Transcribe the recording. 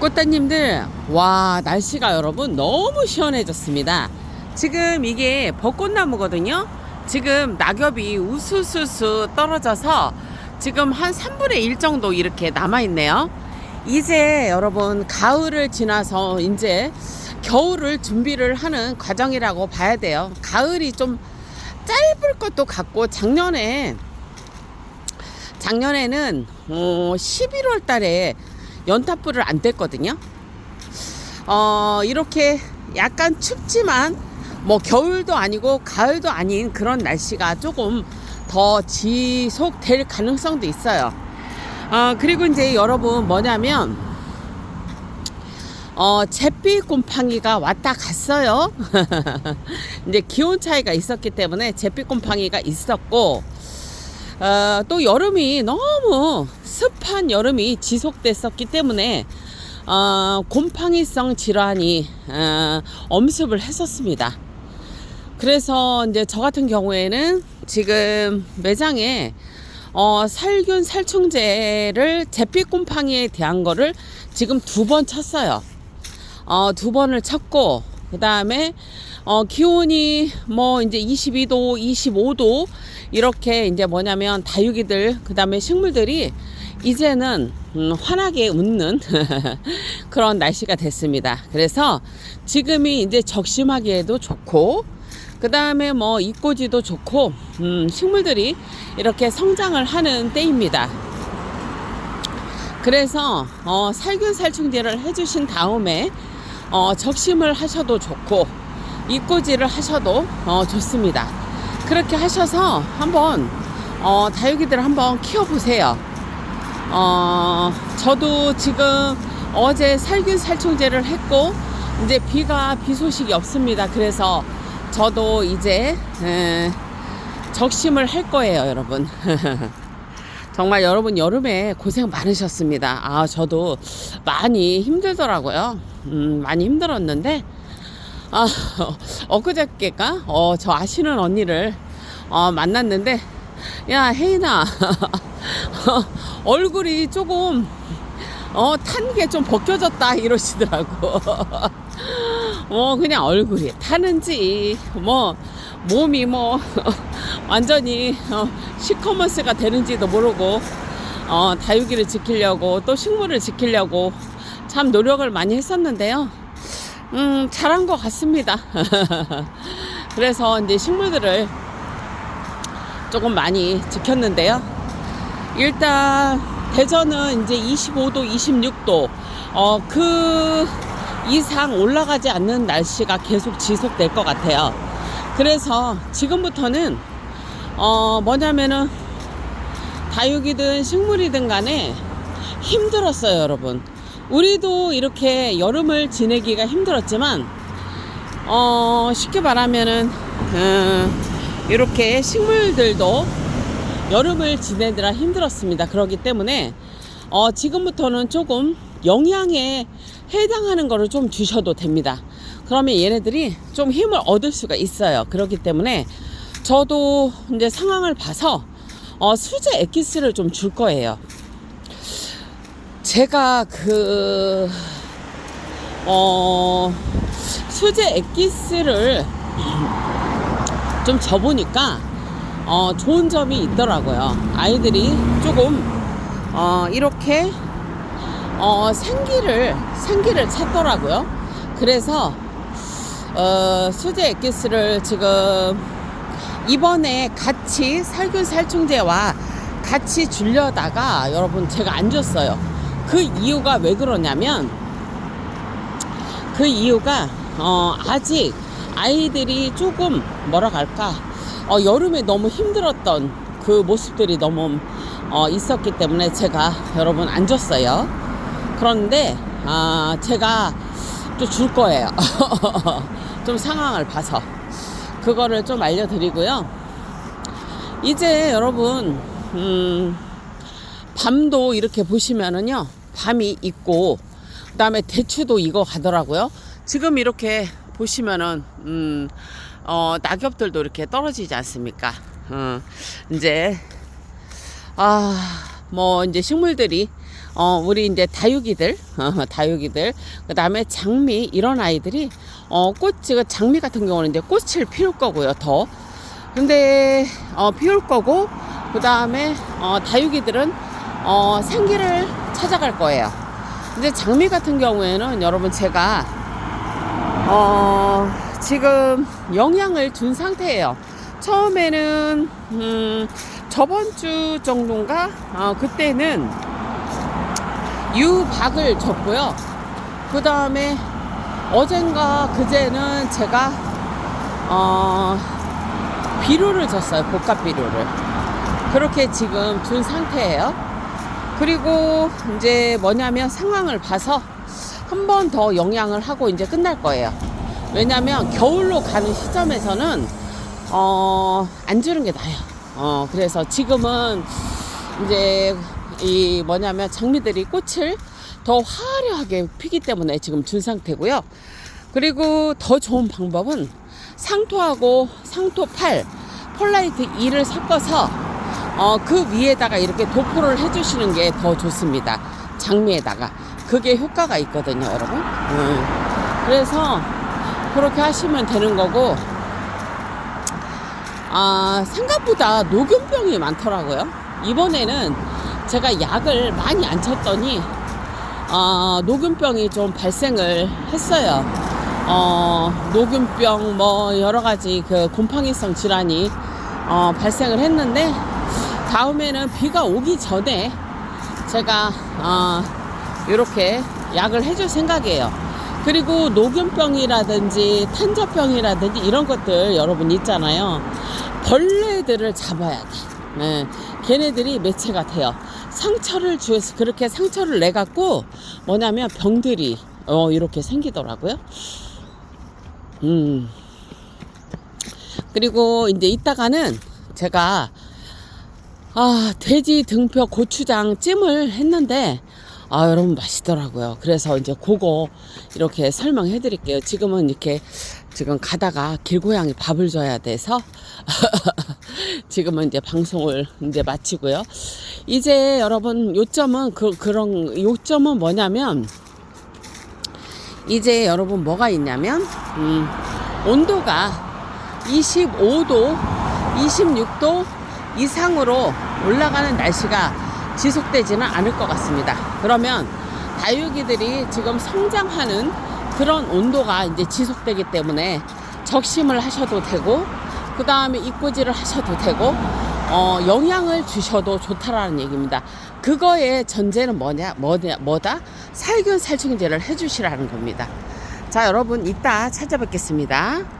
꽃다님들, 와, 날씨가 여러분 너무 시원해졌습니다. 지금 이게 벚꽃나무거든요. 지금 낙엽이 우수수수 떨어져서 지금 한 3분의 1 정도 이렇게 남아있네요. 이제 여러분, 가을을 지나서 이제 겨울을 준비를 하는 과정이라고 봐야 돼요. 가을이 좀 짧을 것도 같고, 작년에 작년에는 어, 11월 달에 연탄불을 안 뗐거든요. 어, 이렇게 약간 춥지만 뭐 겨울도 아니고 가을도 아닌 그런 날씨가 조금 더 지속될 가능성도 있어요. 어, 그리고 이제 여러분 뭐냐면 어, 잿빛 곰팡이가 왔다 갔어요. 이제 기온 차이가 있었기 때문에 잿빛 곰팡이가 있었고 어, 또 여름이 너무 습한 여름이 지속됐었기 때문에 어, 곰팡이성 질환이 어, 엄습을 했었습니다. 그래서 이제 저 같은 경우에는 지금 매장에 어, 살균 살충제를 잿빛 곰팡이에 대한 거를 지금 두 번 쳤어요. 어, 두 번을 쳤고 그 다음에 어, 기온이 뭐 이제 22도, 25도 이렇게 이제 뭐냐면 다육이들 그 다음에 식물들이 이제는 음, 환하게 웃는 그런 날씨가 됐습니다. 그래서 지금이 이제 적심하기에도 좋고 그 다음에 뭐 이꼬지도 좋고 음, 식물들이 이렇게 성장을 하는 때입니다. 그래서 어, 살균 살충제를 해주신 다음에 어, 적심을 하셔도 좋고 이꼬지를 하셔도 어, 좋습니다. 그렇게 하셔서 한번 어, 다육이들 한번 키워보세요. 어, 저도 지금 어제 살균 살충제를 했고 이제 비가 비 소식이 없습니다. 그래서 저도 이제 에, 적심을 할 거예요, 여러분. 정말 여러분 여름에 고생 많으셨습니다. 아, 저도 많이 힘들더라고요. 음, 많이 힘들었는데, 아, 엊그저께가, 어, 저 아시는 언니를, 어, 만났는데, 야, 혜인아, 얼굴이 조금, 어, 탄 게 좀 벗겨졌다, 이러시더라고. 뭐, 그냥 얼굴이 타는지, 뭐, 몸이 뭐, 완전히, 어, 시커먼스가 되는지도 모르고, 어, 다육이를 지키려고, 또 식물을 지키려고, 참 노력을 많이 했었는데요. 음, 잘한 것 같습니다. 그래서 이제 식물들을 조금 많이 지켰는데요. 일단 대전은 이제 25도, 26도, 어, 그 이상 올라가지 않는 날씨가 계속 지속될 것 같아요. 그래서 지금부터는 어, 뭐냐면은 다육이든 식물이든 간에 힘들었어요, 여러분. 우리도 이렇게 여름을 지내기가 힘들었지만, 어, 쉽게 말하면은, 음, 이렇게 식물들도 여름을 지내느라 힘들었습니다. 그렇기 때문에, 어, 지금부터는 조금 영양에 해당하는 거를 좀 주셔도 됩니다. 그러면 얘네들이 좀 힘을 얻을 수가 있어요. 그렇기 때문에 저도 이제 상황을 봐서 어, 수제 엑기스를 좀 줄 거예요. 제가 그, 어, 수제 엑기스를 좀 줘보니까, 어, 좋은 점이 있더라고요. 아이들이 조금, 어, 이렇게, 어, 생기를, 생기를 찾더라고요. 그래서, 어, 수제 엑기스를 지금 이번에 같이 살균 살충제와 같이 주려다가 여러분 제가 안 줬어요. 그 이유가 왜 그러냐면 그 이유가 어 아직 아이들이 조금 뭐라 할까 어 여름에 너무 힘들었던 그 모습들이 너무 어 있었기 때문에 제가 여러분 안 줬어요. 그런데 아 제가 또 줄 거예요. 좀 상황을 봐서 그거를 좀 알려드리고요. 이제 여러분 음, 밤도 이렇게 보시면은요 밤이 있고 그 다음에 대추도 익어 가더라고요. 지금 이렇게 보시면은 음, 어, 낙엽들도 이렇게 떨어지지 않습니까? 어, 이제 아, 뭐 이제 식물들이 어, 우리 이제 다육이들, 어, 다육이들, 그 다음에 장미, 이런 아이들이, 어, 꽃, 그 장미 같은 경우는 이제 꽃을 피울 거고요, 더. 근데, 어, 피울 거고, 그 다음에, 어, 다육이들은, 어, 생기를 찾아갈 거예요. 이제 장미 같은 경우에는 여러분 제가, 어, 지금 영양을 준 상태예요. 처음에는, 음, 저번 주 정도인가? 어, 그때는 유박을 줬고요. 그 다음에 어젠가 그제는 제가, 어, 비료를 줬어요. 복합 비료를. 그렇게 지금 준 상태예요. 그리고 이제 뭐냐면 상황을 봐서 한 번 더 영양을 하고 이제 끝날 거예요. 왜냐면 겨울로 가는 시점에서는 어, 안 주는 게 나아요. 어, 그래서 지금은 이제 이 뭐냐면 장미들이 꽃을 더 화려하게 피기 때문에 지금 준 상태고요. 그리고 더 좋은 방법은 상토하고 상토 8, 폴라이트 2를 섞어서 어, 그 위에다가 이렇게 도포를 해주시는 게 더 좋습니다. 장미에다가. 그게 효과가 있거든요, 여러분. 음. 그래서 그렇게 하시면 되는 거고, 아, 생각보다 녹균병이 많더라고요. 이번에는 제가 약을 많이 안 쳤더니, 아, 녹균병이 좀 발생을 했어요. 어, 녹균병, 뭐, 여러 가지 그 곰팡이성 질환이, 어, 발생을 했는데, 다음에는 비가 오기 전에 제가, 어, 이렇게 약을 해줄 생각이에요. 그리고 녹균병이라든지 탄저병이라든지 이런 것들 여러분 있잖아요. 벌레들을 잡아야 돼. 네. 걔네들이 매체가 돼요. 상처를 주어서 그렇게 상처를 내 갖고 뭐냐면 병들이 어, 이렇게 생기더라고요. 음. 그리고 이제 이따가는 제가 아, 돼지 등뼈 고추장 찜을 했는데 아, 여러분 맛있더라고요. 그래서 이제 그거 이렇게 설명해 드릴게요. 지금은 이렇게 지금 가다가 길고양이 밥을 줘야 돼서 지금은 이제 방송을 이제 마치고요. 이제 여러분 요점은 그, 그런 요점은 뭐냐면 이제 여러분 뭐가 있냐면 음, 온도가 25도, 26도 이상으로 올라가는 날씨가 지속되지는 않을 것 같습니다. 그러면 다육이들이 지금 성장하는 그런 온도가 이제 지속되기 때문에 적심을 하셔도 되고 그 다음에 입고지를 하셔도 되고 어, 영양을 주셔도 좋다라는 얘기입니다. 그거의 전제는 뭐냐, 뭐냐, 뭐다? 살균 살충제를 해주시라는 겁니다. 자, 여러분, 이따 찾아뵙겠습니다.